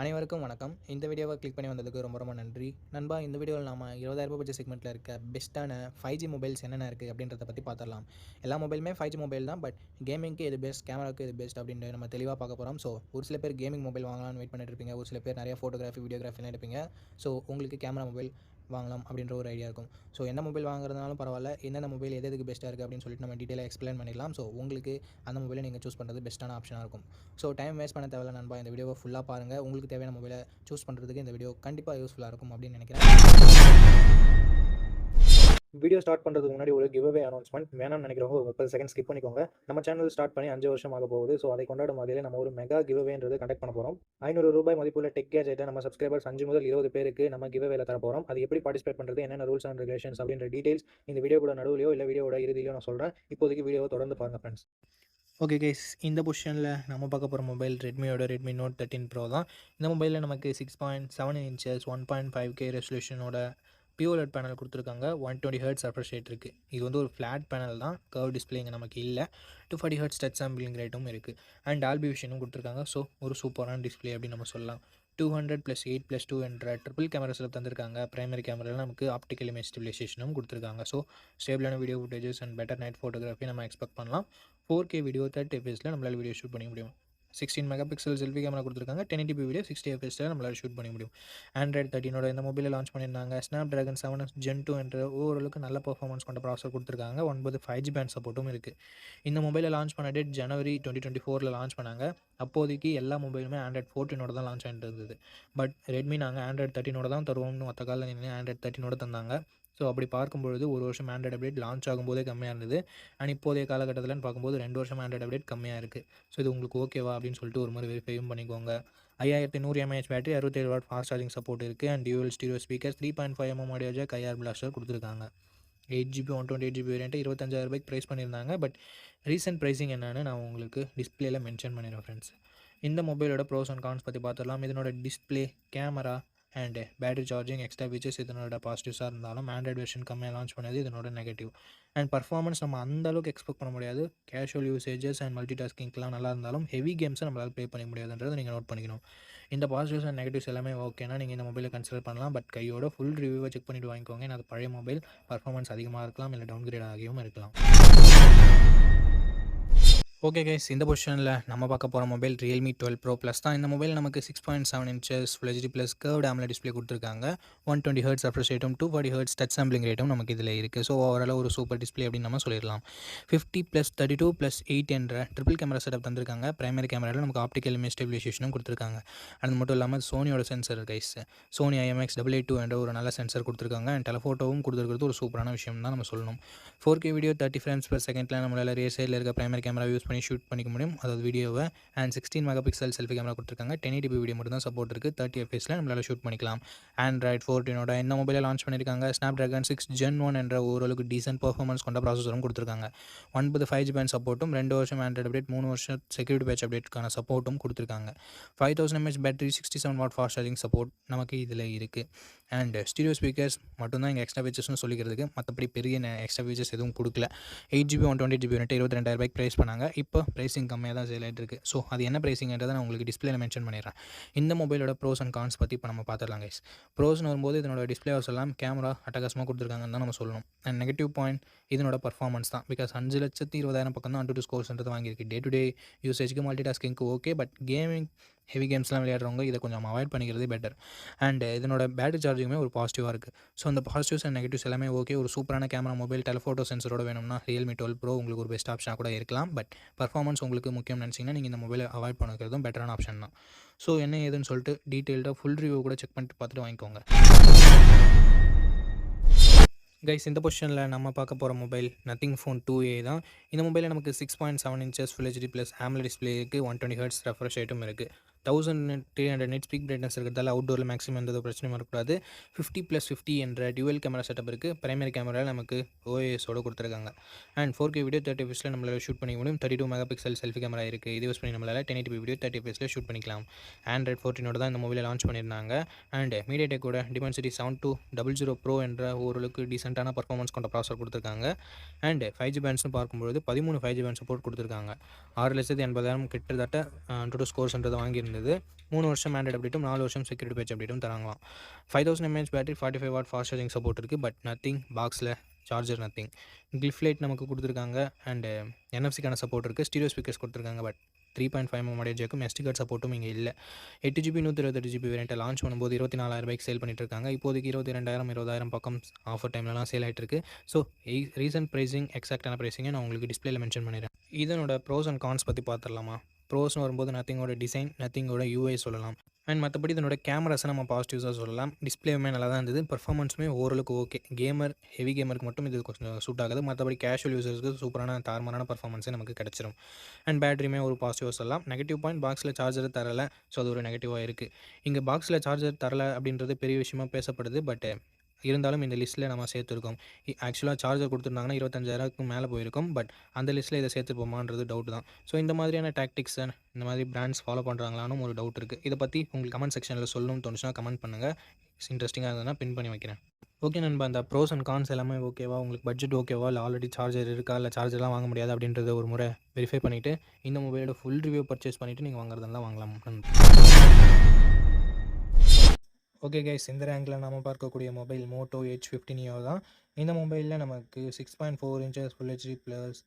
அனைவருக்கும் வணக்கம். இந்த வீடியோவை கிளிக் பண்ணி வந்ததுக்கு ரொம்ப ரொம்ப நன்றி. நண்பா இந்த வீடியோவில் நாம இருபதாயிரம் ரூபாய் பட்ஜெட் செக்மெண்ட்டில் இருக்க பெஸ்ட்டான ஃபைவ் ஜி மொபைல்ஸ் என்னென்ன இருக்குது அப்படின்றத பற்றி பார்த்துடலாம். எல்லா மொபைலுமே ஃபைவ் ஜி மொபைல் தான் பட் கேமிங்க்கு இது பெஸ்ட் கேமராக்கு இது பெஸ்ட் அப்படின்ற நம்ம தெளிவாக பார்க்க போகிறோம் ஸோ ஒரு சில பேர் கேமிங் மொபைல் வாங்கலாம்னு வெயிட் பண்ணிட்டு இருப்பீங்க. ஒரு சில பேர் நிறைய ஃபோட்டோகிராஃபி வீடியோகிராஃபிலாம் இருப்பீங்க ஸோ உங்களுக்கு கேமரா மொபைல் வாங்கலாம் அப்படின்ற ஒரு ஐடியா இருக்கும். ஸோ என்ன மொபைல் வாங்குறதுனாலும் பரவாயில்ல. என்னென்ன மொபைல் எது எதுக்கு பெஸ்ட்டாக இருக்குது அப்படின்னு சொல்லிட்டு நம்ம டீட்டெயிலாக எக்ஸ்பிளைன் பண்ணிடலாம். ஸோ உங்களுக்கு அந்த மொபைலை நீங்கள் சூஸ் பண்ணுறது பெஸ்ட்டான ஆப்ஷனாக இருக்கும். ஸோ டைம் வேஸ்ட் பண்ண தேவையில்ல நண்பா. இந்த வீடியோவை ஃபுல்லாக பாருங்கள் உங்களுக்கு தேவையான மொபைலை சூஸ் பண்ணுறதுக்கு இந்த வீடியோ கண்டிப்பாக யூஸ்ஃபுல்லாக இருக்கும் அப்படின்னு நினைக்கிறேன். வீடியோ ஸ்டார்ட் பண்ணுறதுக்கு முன்னாடி ஒரு கிவ்வே அனௌன்ஸ்மெண்ட் வேணும்னு நினைக்கிறவங்க ஒரு முப்பது செகண்ட் ஸ்கிப் பண்ணிக்கோங்க. நம்ம சேனல் ஸ்டார்ட் பண்ணி அஞ்சு வருஷம் ஆக போகுது. ஸோ அதை கொண்டாடும் வகையில் நம்ம ஒரு மெகா கிவ்அவேன்றது கண்டக்ட் பண்ண போகிறோம் ஐநூறு ரூபாய் மதிப்புள்ள டெக் கேஜெட்டை நம்ம சப்ஸ்கிரைபர்ஸ் அஞ்சு முதல் இருபது பேருக்கு நம்ம கிவ்அவேல தர போகிறோம் அது எப்படி பார்ட்டிசிபேட் பண்ணுறது என்னென்ன ரூல்ஸ் அண்ட் ரெகுலேஷன்ஸ் அப்படின்ற டீடைல்ஸ் இந்த வீடியோ கூட நடுவிலையோ இல்லை வீடியோட இறுதியிலையோ நான் சொல்கிறேன் இப்போதைக்கு வீடியோவை தொடர்ந்து பாருங்கள் ஃப்ரெண்ட்ஸ் ஓகே கைஸ் இந்த பொசிஷனில் நம்ம பார்க்க போகிற மொபைல் ரெட்மியோட ரெட்மி நோட் தேர்ட்டின் ப்ரோ தான். இந்த மொபைலில் நமக்கு six point seven inches one point five K ரெசல்யூஷனோட POLED panel கொடுத்துருக்காங்க. One twenty hertz refresh rate இருக்குது இது வந்து ஒரு ஃப்ளாட் பேனல் தான். கர்வ் டிஸ்பிளே இங்கே நமக்கு இல்லை. Two forty hertz touch sampling ரேட்டும் இருக்குது அண்ட் ஆல்பி விஷனும் கொடுத்துருக்காங்க. ஸோ ஒரு சூப்பரான டிஸ்பிளே அப்படின்னு நம்ம சொல்லலாம். Two hundred plus eight plus two hundred triple கேமராஸில் தந்திருக்காங்க. பிரைமரி கேமராவில் நமக்கு ஆப்டிக்கல் இமேஜ் ஸ்டெபிலைசேஷனும் கொடுத்துருக்காங்க. So ஸ்டேபிளான video footages and better night photography நம்ம எக்ஸ்பெக்ட் பண்ணலாம். ஃபோர் கே வீடியோ தேர்ட்டி எஃப்எஸில் நம்மளால் வீடியோ ஷூட் பண்ணி முடியும். Sixteen mega pixel selfie camera கொடுத்துருக்காங்க டென் எயிட்டி வீடியோ சிக்ஸ்டி எஃப்எஸில் நம்மளால் ஷூட் பண்ண முடியும். ஆண்ட்ராய்ட் தேர்ட்டினோட இந்த மொபைலில் லான்ச் பண்ணியிருந்தாங்க. Snapdragon seven gen two என்ற ஓரளவுக்கு நல்ல பர்ஃபார்மன்ஸ் கொண்ட ப்ராசர் கொடுத்துருக்காங்க. ஒன்பது ஃபைவ் ஜி பேண்ட் சப்போர்ட்டும் இருக்குது இந்த மொபைலை லான்ச் பண்ண டேட் ஜனவரி டுவெண்ட்டி டுவெண்ட்டி ஃபோரில் லான்ச் பண்ணாங்க. அப்போதைக்கு எல்லா மொபைலுமே ஆண்ட்ராய்ட் ஃபோர்டீனோட தான் லான்ச் ஆகிட்டு இருந்தது. பட் ரெட்மி நாங்கள் ஆண்ட்ராய்ட் தேர்ட்டினோட தான் தருவோம்னு மற்ற காலில் நின்று ஆண்ட்ராய்ட் தேர்ட்டினோட தந்தாங்க. ஸோ அப்படி பார்க்கும்பொழுது ஒரு வருஷம் ஆண்ட்ராய்ட் அப்டேட் லான்ச் ஆகும்போதே கம்மியாக இருந்தது. அண்ட் இப்போதைய காலகட்டத்தில்னு பார்க்கும்போது ரெண்டு வருஷம் ஆண்ட்ராய்டு அப்டேட் கம்மியாக இருக்குது ஸோ இது உங்களுக்கு ஓகேவா அப்படின்னு சொல்லிட்டு ஒரு மாதிரி வெரிஃபையும் பண்ணிக்கோங்க. ஐயாயிரத்தி நூறு எம்ஏஹெச் பேட்டரி அறுபத்தேழு வாட் ஃபாஸ்ட் சார்ஜிங் சப்போர்ட் இருக்குது and dual stereo speaker three point five mm audio jack IR blaster கொடுத்துருக்காங்க. Eight GB one twenty eight GB variant இருபத்தஞ்சாயிரம் ரூபாய்க்கு ப்ரைஸ் பண்ணியிருந்தாங்க. பட் ரீசெண்ட் ப்ரைஸிங் என்னன்னு நான் உங்களுக்கு டிஸ்பிளேயில் மென்ஷன் பண்ணிடுறேன் ஃப்ரெண்ட்ஸ் இந்த மொபைலோட ப்ரோஸ் அண்ட் கான்ஸ் பற்றி பார்த்துடலாம். இதனோட display camera and battery charging extra features இதனோட பாசிட்டிவ்ஸாக இருந்தாலும் ஆண்ட்ராய்டு வெர்ஷன் கம்மியாக லான்ச் பண்ணது இதனோட நெகட்டிவ் அண்ட் பர்ஃபார்மன்ஸ் நம்ம அந்த அளவுக்கு எக்ஸ்பெக்ட் பண்ண முடியாது. கேஷுவல் யூசேஜஸ் அண்ட் மல்டி டாஸ்கிங்லாம் நல்லா இருந்தாலும் ஹெவி கேம்ஸை நம்மளால் ப்ளே பண்ண முடியாதுன்றதை நீங்கள் நோட் பண்ணிக்கணும். இந்த பாசிட்டிவ்ஸ் அண்ட் நெகட்டிவ்ஸ் எல்லாமே ஓகேனா நீங்கள் இந்த மொபைலை கன்சிடர் பண்ணலாம். பட் கையோட ஃபுல் ரிவ்யூவை செக் பண்ணிட்டு வாங்கிக்கோங்க. ஏன்னா அது பழைய மொபைல் பர்ஃபார்மன்ஸ் அதிகமாக இருக்கலாம் இல்லை டவுன் கிரேட் ஆகியும் இருக்கலாம். ஓகே கைஸ் இந்த பொசிஷனில் நம்ம பார்க்க போகிற mobile Realme twelve pro plus தான். இந்த மொபைல் நமக்கு six point seven inches full HD plus curve டேமில் டிஸ்பிளே கொடுத்துருக்காங்க. ஒன் டுவெண்ட்டி ஹர்ட்ஸ் ரெஃப்ரெஷ் ரேட்டும் two forty hertz touch sampling ரேட்டும் நமக்கு இதில் இருக்குது ஸோ ஓவரால் ஒரு சூப்பர் டிஸ்பிளே அப்படின்னு நம்ம சொல்லிடலாம். Fifty plus thirty two plus eight என்ற ட்ரிபிள் கேமரா செட்டப் தந்திருக்காங்க. பிரைமரி கேமராவில் நமக்கு ஆப்டிக்கல் இமேஜ் ஸ்டெபிலைசேஷனும் கொடுத்துருக்காங்க. அது மட்டும் இல்லாமல் சோனியோட sensor guys Sony IMX double eight two என்ற ஒரு நல்ல சென்சர் கொடுத்துருக்காங்க. அண்ட் டெலஃபோட்டோவும் கொடுத்துருக்கிறது ஒரு சூப்பரான விஷயம் தான் நம்ம சொல்லணும். Four K video thirty frames per செகண்டில் நம்மளால் ரியர் சைடில் இருக்க பிரைமரி கேமரா யூஸ் பண்ணி ஷூட் பண்ணிக்க முடியும். அதாவது வீடியோவை. And sixteen mega pixel selfie camera கொடுத்துருக்காங்க டென் எயிட்டி வீடியோ மட்டும் தான் சப்போர்ட் இருக்குது தேர்ட்டி எஃப்எஸில் நம்மளால் ஷூட் பண்ணிக்கலாம். ஆண்ட்ராய்ட் ஃபோர்டீனோட இந்த மொபைலில் லான்ச் பண்ணியிருக்காங்க Snapdragon six gen one என்ற ஓரளவுக்கு டீசென்ட் பர்ஃபார்மன்ஸ் கொண்ட ப்ராசஸரும் கொடுத்துருக்காங்க. ஒன்பது ஃபைவ் ஜி பேண்ட் சப்போர்ட்டும் ரெண்டு வருஷம் ஆண்ட்ராய்ட் அப்டேட் மூணு வருஷம் செக்யூரிட்டி பேட்ச் அப்டேட்டுக்கான சப்போர்ட்டும் கொடுத்துருக்காங்க. Five thousand mAh battery sixty seven watt fast charging support நமக்கு இதில் இருக்குது அண்ட் ஸ்டீரியோ ஸ்பீக்கர்ஸ் மட்டும்தான் இங்கே எக்ஸ்ட்ரா ஃபீச்சர்ஸ்னு சொல்லிக்கிறதுக்கு மற்றபடி பெரிய எக்ஸ்ட்ரா ஃபீச்சர்ஸ் எதுவும் கொடுக்கல. Eight GB one twenty GB வந்துட்டு இருபத்தி ரெண்டாயிரம் ரூபாய்க்கு ப்ரைஸ் பண்ணாங்க. இப்போ ப்ரைஸிங் கம்மியாக தான் சேல் ஆகிட்டு இருக்குது ஸோ அது என்ன ப்ரைஸிங்கிறத நான் உங்களுக்கு டிஸ்பிளேல மென்ஷன் பண்ணிடுறேன். இந்த மொபைலோட ப்ரோஸ் அண்ட் கான்ஸ் பற்றி இப்போ நம்ம பார்த்துடலாம் கைஸ் ப்ரோஸ்னு வரும்போது இதனோட டிஸ்பிளே சொல்லலாம் கேமரா அட்டகாசமாக கொடுத்துருக்காங்கன்னு தான் நம்ம சொல்லணும். அண்ட் நெகட்டிவ் பாயிண்ட் இதனோட பர்ஃபார்மன்ஸ் தான். பிகாஸ் அஞ்சு லட்சத்தி இருபதாயிரம் பக்கம் தான் டூ ஸ்கோர்ஸ்ன்றது வாங்கியிருக்கு. டே டு டே யூசேஜ்க்கு மல்டி டாஸ்கிங்க்கு ஓகே பட் கேமிங் ஹெவி கேம்ஸ்லாம் விளையாடுறவங்க இதை கொஞ்சம் அவாய்ட் பண்ணிக்கிறதே பெட்டர் அண்ட் இதனோட பேட்டரி சார்ஜிங்குமே ஒரு பாசிட்டிவாக இருக்குது ஸோ அந்த பாசிட்டிவ்ஸ் அண்ட் நெகட்டிவ்ஸ் எல்லாமே ஓகே ஒரு சூப்பரான கேமரா மொபைல் டெலஃபோட்டோ சென்சரோட வேணும்னா ரியல்மி டுவெல் ப்ரோ உங்களுக்கு ஒரு பெஸ்ட் ஆப்ஷனாக கூட இருக்கலாம். பட் பர்ஃபார்மன்ஸ் உங்களுக்கு முக்கியம் நினச்சிங்கன்னா நீங்கள் இந்த மொபைலை அவாய்ட் பண்ணிக்கிறதும் பெட்டரான ஆப்ஷன் தான். ஸோ என்ன ஏதுன்னு சொல்லிட்டு டீட்டெயில்டாக ஃபுல் ரிவ்யூ கூட செக் பண்ணிட்டு பார்த்துட்டு வாங்கிக்கோங்க. கைஸ் இந்த பொசிஷனில் நம்ம பார்க்க போகிற mobile Nothing Phone two A தான். இந்த மொபைலில் நமக்கு six point seven inches full HD plus AMOLED display இருக்குது ஒன் டுவெண்ட்டி ஹர்ட்ஸ் ரெஃப்ரெஷ் ரேட்டும் இருக்குது thousand three hundred nits peak brightness இருக்கிறதால அவுட்டோரில் மேக்ஸிமம் எந்த பிரச்சனையும் வரக்கூடாது. ஃபிஃப்டி ப்ளஸ் ஃபிஃப்டி என்ற டியூவல் கேமரா செட்டப் இருக்குது பிரைமரி கேமராவில் நமக்கு ஓஎஸோட கொடுத்துருக்காங்க. And four K video thirty பிக்ஸில் நம்மளால் ஷூட் பண்ணிக்க முடியும். Thirty two mega pixel selfie camera இருக்குது இது யூஸ் பண்ணி நம்மளால் டென் எயிட்டி வீடியோ தேர்ட்டி பிக்ஸில் ஷூட் பண்ணிக்கலாம். ஆண்ட்ராய்ட் ஃபோர்ட்டினோட தான் இந்த மொபைலை லான்ச் பண்ணியிருந்தாங்க அண்ட் மீடியா டெக்கோட Dimensity seven two double zero pro என்ற ஓரளவுக்கு டீசெண்டான பர்ஃபார்மன்ஸ் கொண்ட ப்ராசர் கொடுத்துருக்காங்க. அண்ட் ஃபைவ் ஜி பேண்ட்ஸ்னு பார்க்கும்போது பதிமூணு ஃபைவ் ஜி பேண்ட் சப்போர்ட் கொடுத்துருக்காங்க. ஆறு லட்சத்தி எண்பதாயிரம் கிட்டத்தட்ட uh, டூ ஸ்கோர்ஸ்ன்றதை வாங்கியிருந்தாங்க. இருந்தது மூணு வருஷம் ஆண்ட்ராய்டு அப்டேட்டும் நாலு வருஷம் செக்யூரிட்டி பேச்சு அப்டேட்டும் தராங்களாம். Five thousand mAh battery forty five watt fast charging support இருக்குது பட் நத்திங் பாக்ஸில் சார்ஜர் நத்திங் கிளிஃப் லைட் நமக்கு கொடுத்துருக்காங்க அண்டு என்எஃப்சிக்கான சப்போர்ட் இருக்குது ஸ்டீரியோ ஸ்பீக்கர்ஸ் கொடுத்துருக்காங்க but three point five M ஜேக்கும் SD card சப்போர்ட்டும் இங்கே இல்லை. எட்டு ஜிபி நூற்றி இருபத்தெட்டு ஜிபி வேரியண்ட்டை லான்ச் பண்ணும்போது இருபத்தி நாலாயிரம் ரூபாய்க்கு சேல் பண்ணிட்டு இருக்காங்க இப்போதைக்கு இருபத்தி ரெண்டாயிரம் இருபதாயிரம் பக்கம் ஆஃபர் டைம்லலாம் சேல் ஆகிட்டு இருக்கு ஸோ ரீசன்ட் ப்ரைஸிங் எக்ஸாக்டான ப்ரைஸிங்கை நான் உங்களுக்கு டிஸ்பிளேல மென்ஷன் பண்ணிடுறேன். இதனோட ப்ரோஸ் அண்ட் கான்ஸ் பற்றி பார்த்துடலாமா ப்ரோஸ்னு வரும்போது நத்திங்கோட டிசைன் நத்திங்கோட யூஐ சொல்லலாம். அண்ட் மற்றபடி இதனோட கேமராஸை நம்ம பாசிட்டிவ்ஸாக சொல்லலாம். டிஸ்பிளேவுமே நல்லா தான் இருந்தது. பர்ஃபார்மன்ஸுமே ஓரளவுக்கு ஓகே கேமர் ஹெவி கேமருக்கு மட்டும் இது கொஞ்சம் சூட் ஆகுது. மற்றபடி கேஷுவல் யூசர்ஸ்க்கு சூப்பரான தார்மரான பர்ஃபார்மன்ஸே நமக்கு கிடச்சிரும். அண்ட் பேட்டரியுமே ஒரு பாசிட்டிவாக சொல்லலாம். நெகட்டிவ் பாயிண்ட் பாக்ஸில் சார்ஜர் தரல. ஸோ அது ஒரு நெகட்டிவாக இருக்குது இங்கே பாக்ஸில் சார்ஜர் தரலை அப்படின்றது பெரிய விஷயமா பேசப்படுது. பட் இருந்தாலும் இந்த லிஸ்ட்டில் நம்ம சேர்த்துருக்கோம். ஆக்சுவலாக சார்ஜர் கொடுத்துருந்தாங்கன்னா இருபத்தஞ்சாயிரத்துக்கு மேலே போயிருக்கும். பட் அந்த லிஸ்ட்டில் இதை சேர்த்துப்போமான்றது டவுட் தான். ஸோ இந்த மாதிரியான டாக்டிக்ஸ் இந்த மாதிரி பிராண்ட்ஸ் ஃபாலோ பண்ணுறாங்களான்னு ஒரு டவுட் இருக்குது இதை பற்றி உங்களுக்கு கமெண்ட் செக்ஷனில் சொல்லணும்னு தோணுச்சுன்னா கமெண்ட் பண்ணுங்கள் இன்ட்ரெஸ்டிங்காக இருந்ததுன்னா பின் பண்ணி வைக்கிறேன். ஓகே நண்பா அந்த ப்ரோஸ் அண்ட் கான்ஸ் எல்லாமே ஓகேவா உங்களுக்கு பட்ஜெட் ஓகேவா இல்லை ஆல்ரெடி சார்ஜர் இருக்கா? இல்லை சார்ஜர்லாம் வாங்க முடியாது அப்படின்றத ஒரு முறை வெரிஃபை பண்ணிவிட்டு இந்த மொபைலோட ஃபுல் ரிவ்யூ பர்ச்சேஸ் பண்ணிவிட்டு நீங்கள் வாங்குறதெல்லாம் வாங்கலாம் நன்றி ஓகே கைஸ் இந்த ரேங்கில் நம்ம பார்க்கக்கூடிய மொபைல் மோட்டோ ஹெச் ஃபிஃப்டினியோ தான். இந்த மொபைலில் நமக்கு six point four inches full HD plus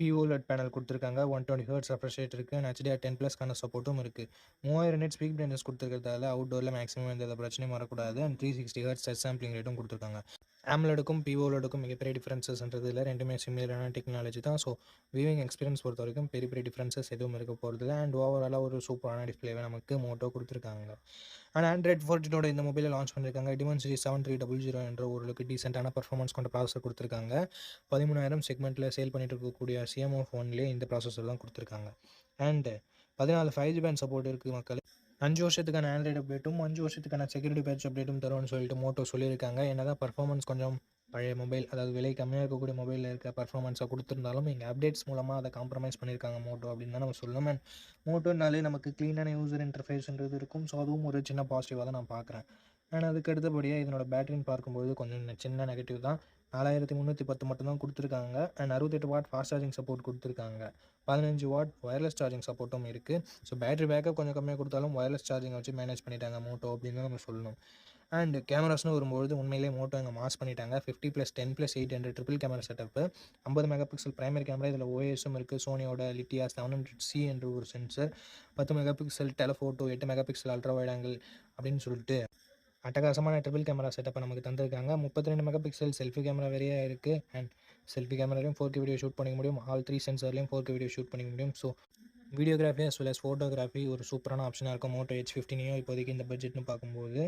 POLED panel கொடுத்துருக்காங்க. One twenty hertz refresh rate இருக்குது அண்ட் ஹெச்டிஆர் டென் ப்ளஸ்க்கான சப்போர்ட்டும் இருக்குது மூவாயிரம் நெட் ஸ்பீக் பிரைட்னஸ் கொடுத்துருக்கிறதால அவுட்டோரில் மேக்ஸிமம் எந்த பிரச்சனையும் வரக்கூடாது. And three sixty hertz touch sampling ரேட்டும் கொடுத்துருக்காங்க. ஆம்லடுக்கும் பிஓலடுக்கும் மிகப்பெரிய டிஃப்ரென்சஸ்ன்றது இல்லை. ரெண்டுமே சிமிலரான டெக்னாலஜி தான். ஸோ வியூவிங் எக்ஸ்பீரியன்ஸ் பொறுத்த வரைக்கும் பெரிய பெரிய டிஃப்ரென்சஸ் எதுவும் இருக்க போகிறது இல்லை. அண்ட் ஓவராலாக ஒரு சூப்பரான டிஸ்பிளேவை நமக்கு மோட்டோ கொடுத்துருக்காங்க. அண்ட் ஆண்ட்ராய்ட் ஃபோர்டினோட இந்த மொபைலை லான்ச் பண்ணியிருக்காங்க Dimensity seven three double zero என்ற ஓரளவுக்கு டீசெண்டான பர்ஃபார்மன்ஸ் கொண்ட ப்ராசஸர் கொடுத்துருக்காங்க. பதிமூணாயிரம் செக்மெண்ட்டில் சேல் பண்ணிட்டு இருக்கக்கூடிய சிஎம்ஓ ஃபோன்லேயே இந்த ப்ராசஸர் தான் கொடுத்துருக்காங்க. அண்டு பதினாலு ஃபைவ் ஜி பேண்ட் சப்போர்ட் இருக்குது மக்கள். அஞ்சு வருஷத்துக்கான ஆண்ட்ராய்டு அப்டேட்டும் அஞ்சு வருஷத்துக்கான செக்யூரிட்டி பேட்ச் அப்டேட்டும் தரும்னு சொல்லிட்டு மோட்டோ சொல்லியிருக்காங்க. என்ன தான் பர்ஃபார்மன்ஸ் கொஞ்சம் பழைய மொபைல் அதாவது விலை கம்மியாக இருக்கக்கூடிய மொபைலில் இருக்க பர்ஃபார்மன்ஸை கொடுத்துருந்தாலும் இங்கே அப்டேட்ஸ் மூலமாக அதை காம்ப்ரமைஸ் பண்ணியிருக்காங்க மோட்டோ அப்படின்னு தான் நம்ம சொல்லணும். அண்ட் மோட்டோனாலே நமக்கு க்ளீனான யூசர் இன்டர்ஃபேஸ்ன்றது இருக்கும். ஸோ அதுவும் ஒரு சின்ன பாசிட்டிவாக தான் நான் பார்க்குறேன். அண்ட் அதுக்கு அடுத்தபடியாக இதனோட பேட்டரின்னு பார்க்கும்போது கொஞ்சம் சின்ன நெகட்டிவ் தான். நாலாயிரத்தி முந்நூற்றி பத்து மட்டும் தான் கொடுத்துருக்காங்க. அண்ட் அறுபத்தெட்டு வாட் ஃபாஸ்ட் சார்ஜிங் சப்போர்ட் கொடுத்துருக்காங்க. பதினஞ்சு வாட் ஒயர்லெஸ் சார்ஜிங் சப்போர்ட்டும் இருக்குது ஸோ பேட்டரி பேக்கப் கொஞ்சம் கம்மியாக கொடுத்தாலும் ஒயர்லெஸ் சார்ஜிங் வச்சு மேனேஜ் பண்ணிட்டாங்க மோட்டோ அப்படின்னு நம்ம சொல்லணும். அண்ட் கேமராஸ்னு வரும்போது உண்மையிலேயே மோட்டோ இங்கே மாஸ் பண்ணிட்டாங்க. Fifty plus ten plus eight hundred triple camera setup ஐம்பது மெகா பிக்சல் பிரைமரி கேமரா இதில் ஓஎஸும் இருக்குது சோனியோட லிட்டியா செவன் ஹண்ட்ரட் சி என்ற ஒரு சென்சர் பத்து மெகா பிக்சல் டெலஃபோட்டோ எட்டு mega pixel ultra wide angle அப்படின்னு சொல்லிட்டு அட்டகாசமான ட்ரிபிள் கேமரா செட்டப்பை நமக்கு தந்திருக்காங்க. முப்பத்தி ரெண்டு மெகா பிக்சல் செல்ஃபி கேமரா வேறையே இருக்குது அண்ட் செல்ஃபி கேமராலையும் ஃபோர் கே வீடியோ ஷூட் பண்ணிக்க முடியும். ஆல் த்ரீ சென்சர்லையும் ஃபோர் கே வீடியோ ஷூட் பண்ணிக்க முடியும். So videography as well as photography ஒரு சூப்பரான ஆப்ஷனாக இருக்கும். மோட்டோ ஹெச் ஃபிஃப்டினையும் இப்போதைக்கு இந்த பட்ஜெட்னு பார்க்கும்போது.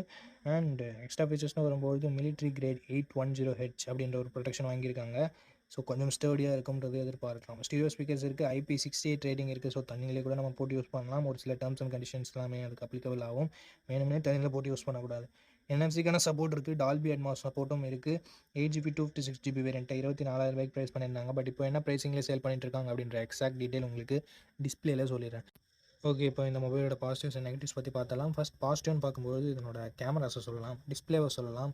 அண்ட் எக்ஸ்ட்ரா ஃபீச்சர்ஸ்னு வரும்போது military grade eight one zero H அப்படின்ற ஒரு ப்ரொடெக்ஷன் வாங்கியிருக்காங்க. ஸோ கொஞ்சம் ஸ்டேடியாக இருக்கும்ன்றது எதிர்பார்க்கலாம். ஸ்டீரியோ ஸ்பீக்கர்ஸ் இருக்குது ஐபி சிக்ஸ்டி எயிட் ரேட்டிங் இருக்குது ஸோ தண்ணியிலே கூட நம்ம போட்டு யூஸ் பண்ணலாம். ஒரு சில டேர்ம்ஸ் அண்ட் கண்டிஷன்ஸ் எல்லாமே அதுக்கு அப்ளிகபிள் ஆகும். வேணும்னே தண்ணியில் போட்டு யூஸ் பண்ணக்கூடாது. என்எஃப்சிக்கான சப்போர்ட் இருக்குது டால்பி அட்மாஸ் சப்போர்ட்டும் இருக்குது eight GB two fifty six GB வேரியண்ட்டை இருபத்தி நாலாயிரம் ரூபாய்க்கு ப்ரைஸ் பண்ணியிருந்தாங்க. பட் இப்போ என்ன ப்ரைஸிங்கில் சேல் பண்ணிட்டு இருக்காங்க அப்படின்ற எக்ஸாக்ட் டீட்டெயில் உங்களுக்கு டிஸ்பிளேல சொல்லிடுறேன். ஓகே இப்போ இந்த மொபைலோட பாசிட்டிவ்ஸ் அண்ட் நெகட்டிவ்ஸ் பற்றி பார்த்தலாம் ஃபஸ்ட் பாசிட்டிவ்னு பார்க்கும்போது இதனோட கேமராஸை சொல்லலாம். டிஸ்பிளேவை சொல்லலாம்.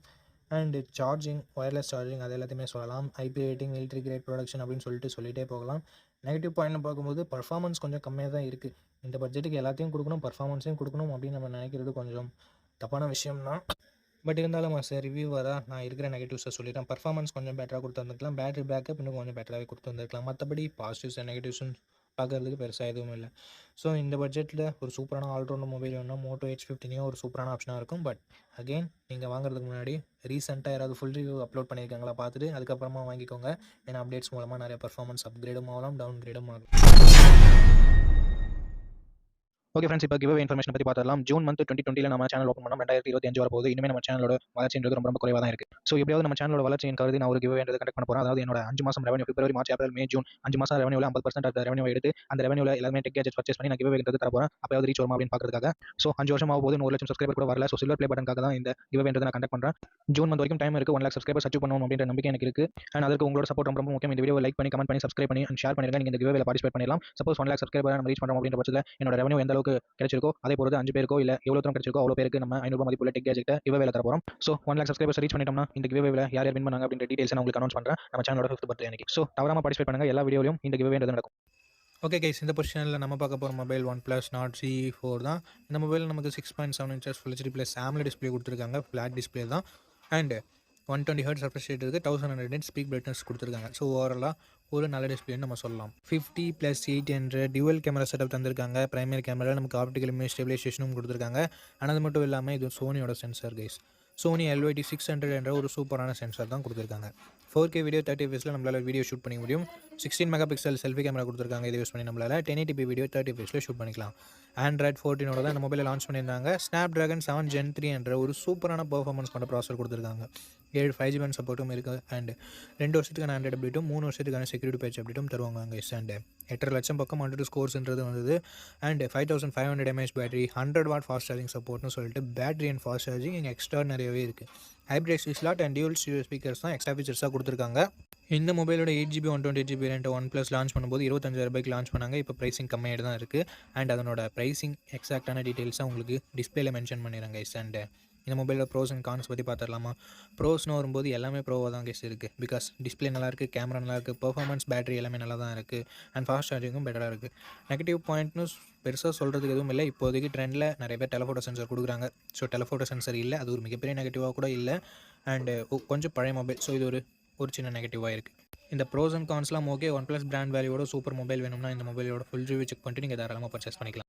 அண்டு சார்ஜிங் ஒயர்லெஸ் சார்ஜிங் அது எல்லாத்தையுமே சொல்லலாம். IP rating military grade protection அப்படின்னு சொல்லிட்டு சொல்லிகிட்டே போகலாம். நெகட்டிவ் பாயிண்ட் பார்க்கும்போது பர்ஃபார்மன்ஸ் கொஞ்சம் கம்மியாக தான் இருக்குது இந்த பட்ஜெட்டுக்கு எல்லாத்தையும் கொடுக்கணும் பர்ஃபார்மன்ஸையும் கொடுக்கணும் அப்படின்னு நம்ம நினைக்கிறது கொஞ்சம் தப்பான விஷயம் தான் பட் இருந்தாலும் சார் ரிவ்யூவராக நான் இருக்கிற நெகட்டிவ்ஸை சொல்லிட்டேன் பர்ஃபார்மன்ஸ் கொஞ்சம் பெட்டராக கொடுத்துருந்துருக்கலாம் பேட்டரி பேக்கப் இன்னும் கொஞ்சம் பெட்டராகவே கொடுத்துருந்துருக்கலாம் மற்றபடி பாசிட்டிவ்ஸ் அண்ட் நெகட்டிவ்ஸும் பார்க்கறதுக்கு பெருசாக எதுவும் இல்லை. ஸோ இந்த பட்ஜெட்டில் ஒரு சூப்பரான ஆல்ரவுண்டர் மொபைல் வேணும்னா மோட்டோ ஹெச் ஃபிஃப்டினையும் ஒரு சூப்பரான ஆப்ஷனாக இருக்கும். பட் அகெயின் நீங்கள் வாங்குறதுக்கு முன்னாடி ரீசெண்டாக யாராவது ஃபுல் ரிவ்யூ அப்லோட் பண்ணியிருக்காங்களா பார்த்துட்டு அதுக்கப்புறமா வாங்கிக்கோங்க. ஏன்னா அப்டேட்ஸ் மூலமாக நிறைய பர்ஃபார்மன்ஸ் அப்கிரேடும் ஆகலாம் டவுன் கிரேடும் ஆகும் ஓகே ஃப்ரெண்ட்ஸ் இப்போ கிவ் இன்ஃபர்மேஷன் பற்றி பார்த்துலாம் ஜூன் மந்த் டுவெண்ட்டி டுவெண்ட்டியில் நம்ம சேனல் ஓப்பன் பண்ணோம். ரெண்டாயிரத்தி இருபத்தி அஞ்சு வரப்போகுது. இனிமேல் நம்ம சேனலோட வளர்ச்சின்றது ரொம்ப ரொம்ப குறைவாக தான் இருக்குது ஸோ எப்படியாவது நம்ம சேனலோட வளர்ச்சியின் கருதி நான் ஒரு கிவ் கண்டக்ட் பண்ண போகிறேன் அதாவது என்னோட அஞ்சு மாதம் ரெவன்யூ பிப்ரவரி மார்ச் ஏப்ரல் மே ஜூன் அஞ்சு மாதம் ரெவன்யூவில் ஐம்பது பர்சன்ட் அந்த ரெவன்யூ எடுத்து அந்த ரெவன்யூவில் எல்லாமே டெக் கேஜெட் பர்ச்சேஸ் பண்ணி நான் கிவ் வேண்டது தர போகிறேன் அப்போ ரீச் வரும் அப்படின்னு பார்க்கறதுக்காக. ஸோ அஞ்சு வருஷம் ஆகும் போது ஒரு லட்சம் சப்ஸ்கிரைபர் கூட வரல. ஸோ சில்வர் ப்ளே பட்டனுக்காக தான் இந்த கிவ் என்றது நான் கண்டக்ட் பண்ணுறேன் ஜூன் மந்த் வரைக்கும் டைம் இருக்குது ஒன் லேக் சப்ஸ்கிரைபர் சச்சு பண்ணணும் அப்படின்ற நம்பிக்கை எனக்கு இருக்குது அண்ட் அதுக்கு உங்களோட சப்போர்ட் ரொம்ப ரொம்ப முக்கியம். இந்த வீடியோ லைக் பண்ணி கமெண்ட் பண்ணி சப்ஸ்கிரைப் பண்ணி அண்ட் ஷேர் பண்ணிருங்க நீங்கள் இந்த கிவ்வேல பார்ட்டிசிபேட் பண்ணலாம் சப்போஸ் ஒன் லேக் சப்ஸ்கிரைபர் நம்ம ரீச் பண்ணுறோம் அப்படின்ற பட்சத்தில் என்னோட ரெவன்யூ எந்த அளவுக்கு கிடைச்சிருக்கோ அதே பொறுத்து அஞ்சு பேருக்கோ இல்லை எவ்வளோ தூரம் கிடைச்சிருக்கோ அவ்வளோ பேருக்கு நம்ம ஐநூறு மதிப்புள்ள டெக் கேஜெக்ட்டை கிவ்வேல தர போகிறோம் so one lakh subscribers reach பண்ணிட்டோம்னா இந்த கிவ்வேல யார் யார் வின் பண்ணாங்க அப்படின்ற டீடைல்ஸ் நான் உங்களுக்கு அனௌன்ஸ் பண்ணுறேன் நம்ம சேனலோட ஃபிஃப்த் பர்த்டே அன்னைக்கு. ஸோ தவறாம பார்ட்டிசிபேட் பண்ணுங்க. எல்லா வீடியோலையும் இந்த கிவேன்றது நடக்கும். ஓகே கைஸ் இந்த பொசிஷனில் நம்ம பார்க்க போகிற mobile OnePlus Nord C four தான். இந்த மொபைல் நமக்கு six point seven inches full HD plus AMOLED display கொடுத்துருக்காங்க. ஃப்ளாட் டிஸ்பிளே தான். And one twenty hertz refresh rate இருக்குது தௌசண்ட் ஹண்ட்ரட் ஸ்பீக் பிரைட்னஸ் கொடுத்துருக்காங்க. ஸோ ஓவராலாக ஒரு நல்ல டிஸ்பிளேன்னு நம்ம சொல்லலாம். Fifty plus eight hundred dual camera setup தந்திருக்காங்க. பிரைமரி கேமரா நமக்கு ஆப்டிக்கல் இமேஜ் ஸ்டெபிலைசேஷனும் கொடுத்துருக்காங்க. ஆனால் அது மட்டும் இல்லாமல் இது சோனியோட sensor guys Sony LYT six hundred என்ற ஒரு சூப்பரான சென்சார் தான் கொடுத்துருக்காங்க. ஃபோர் கே வீடியோ தேர்ட்டி ஃபீஸில் நம்மளால் வீடியோ ஷூட் பண்ணிக்க முடியும். Sixteen mega pixel selfie camera கொடுத்துருக்காங்க இதை யூஸ் பண்ணி நம்மளால். டென் எயிட்டி வீடியோ தேர்ட்டி ஃபீஸில் ஷூட் பண்ணிக்கலாம். ஆண்ட்ராய்ட் ஃபோர்டீனோட தான் இந்த மொபைலை லான்ச் பண்ணியிருந்தாங்க. Snapdragon seven gen three என்ற ஒரு சூப்பரான பர்ஃபார்மன்ஸ் கொண்ட ப்ராசர் கொடுத்துருக்காங்க. ஏழு ஃபைவ் ஜி சப்போர்ட்டும் இருக்குது அண்ட் ரெண்டு வருஷத்துக்கான ஆண்ட்ராய்ட் அப்டேட்டும் மூணு வருஷத்துக்கான செக்யூரிட்டி பேட்ச் அப்டேட்டும் தருவாங்க அங்கே அண்ட் எட்டரை லட்சம் பக்கம் ஹண்ட்ரட் ஸ்கோர்ஸ்ன்றது வந்தது. And five thousand five hundred mAh battery hundred watt fast charging சப்போர்ட்னு சொல்லிட்டு பேட்டரி அண்ட் ஃபாஸ்ட் சார்ஜிங் இங்கே எக்ஸ்ட்ரா நிறையவே இருக்குது hybrid slot and dual stereo speakers தான் எக்ஸ்ட்ரா ஃபீச்சர்ஸாக கொடுத்துருக்காங்க. இந்த மொபைலோட eight GB one twenty GB ரெண்டு ஒன் ப்ளஸ் லான்ச் பண்ணும்போது இருபத்தஞ்சாயிரம் ரூபாய்க்கு லான்ச் பண்ணாங்க. இப்போ ப்ரைசிங் கம்மியாக தான் இருக்குது அண்ட் அதனோட ப்ரைசிங் எக்ஸாக்டான டீட்டெயில்ஸாக உங்களுக்கு டிஸ்பிளேல மென்ஷன் பண்ணிடுறாங்க இஸ் அண்ட் இந்த மொபைலில் ப்ரோஸ் அண்ட் கான்ஸ் பற்றி பார்த்துடலாமா ப்ரோஸ்னு வரும்போது எல்லாமே ப்ரோவாக தான் கேஸ் இருக்குது பிகாஸ் டிஸ்பிளே நல்லா இருக்குது கேமரா நல்லா இருக்குது பர்ஃபார்மன்ஸ் பேட்டரி எல்லாமே நல்லா தான் இருக்குது அண்ட் ஃபாஸ்ட் சார்ஜிங்கும் பெட்டராக இருக்குது நெகட்டிவ் பாயிண்ட்னு பெருசாக சொல்கிறதுக்கு எதுவும் இல்லை. இப்போதைக்கு ட்ரெண்டில் நிறைய பேர் டெலஃபோட்டோ சென்சர் கொடுக்குறாங்க. ஸோ டெலஃபோட்டோ சென்சர் இல்லை. அது ஒரு மிகப்பெரிய நெகட்டிவாக கூட இல்லை. அண்டு uh, கொஞ்சம் பழைய மொபைல் ஸோ இது ஒரு ஒரு சின்ன நெகட்டிவாக இருக்குது இந்த ப்ரோஸ் அண்ட் கான்ஸ்லாம் ஓகே ஒன் ப்ளஸ் பிராண்ட் வேல்யூவோட சூப்பர் மொபைல் வேணும்னா இந்த மொபைலோட ஃபுல் ரிவ்யூ செக் பண்ணிட்டு நீங்கள் தாராளமாக பர்ச்சேஸ் பண்ணிக்கலாம்.